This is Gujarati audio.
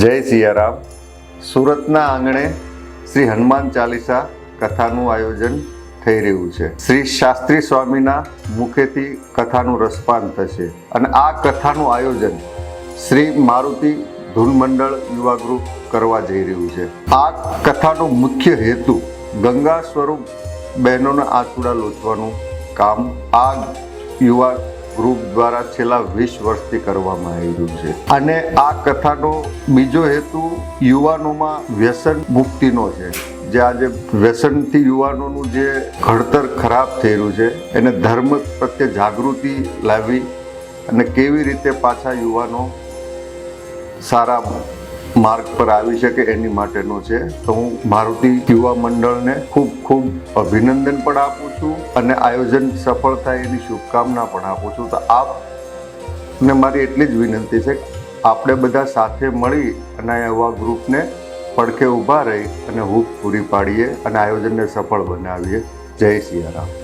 જય સિયારામ. સુરતના આંગણે શ્રી હનુમાન ચાલીસા કથાનું આયોજન થઈ રહ્યું છે. શ્રી શાસ્ત્રી સ્વામીના મુખેથી કથાનું રસપાન થશે અને આ કથાનું આયોજન શ્રી મારુતિ ધૂન મંડળ યુવા ગ્રુપ કરવા જઈ રહ્યું છે. આ કથાનો મુખ્ય હેતુ ગંગા સ્વરૂપ બહેનોના આંસુડા લોચવાનું કામ આ યુવા ગ્રુપ દ્વારા છેલ્લા વીસ વર્ષથી કરવામાં આવી છે. અને આ કથાનો બીજો હેતુ યુવાનોમાં વ્યસન મુક્તિનો છે. જે આજે વ્યસનથી યુવાનોનું જે ઘડતર ખરાબ રહ્યું છે, એને ધર્મ પ્રત્યે જાગૃતિ લાવી અને કેવી રીતે પાછા યુવાનો સારા માર્ગ પર આવી શકે એની માટેનો છે. તો હું મારુતિ યુવા મંડળને ખૂબ ખૂબ અભિનંદન પણ આપું છું અને આયોજન સફળ થાય એની શુભકામના પણ આપું છું. તો આપને મારી એટલી જ વિનંતી છે, આપણે બધા સાથે મળી અને એવા ગ્રુપને પડખે ઊભા રહી અને હૂફ પૂરી પાડીએ અને આયોજનને સફળ બનાવીએ. જય સિયારામ.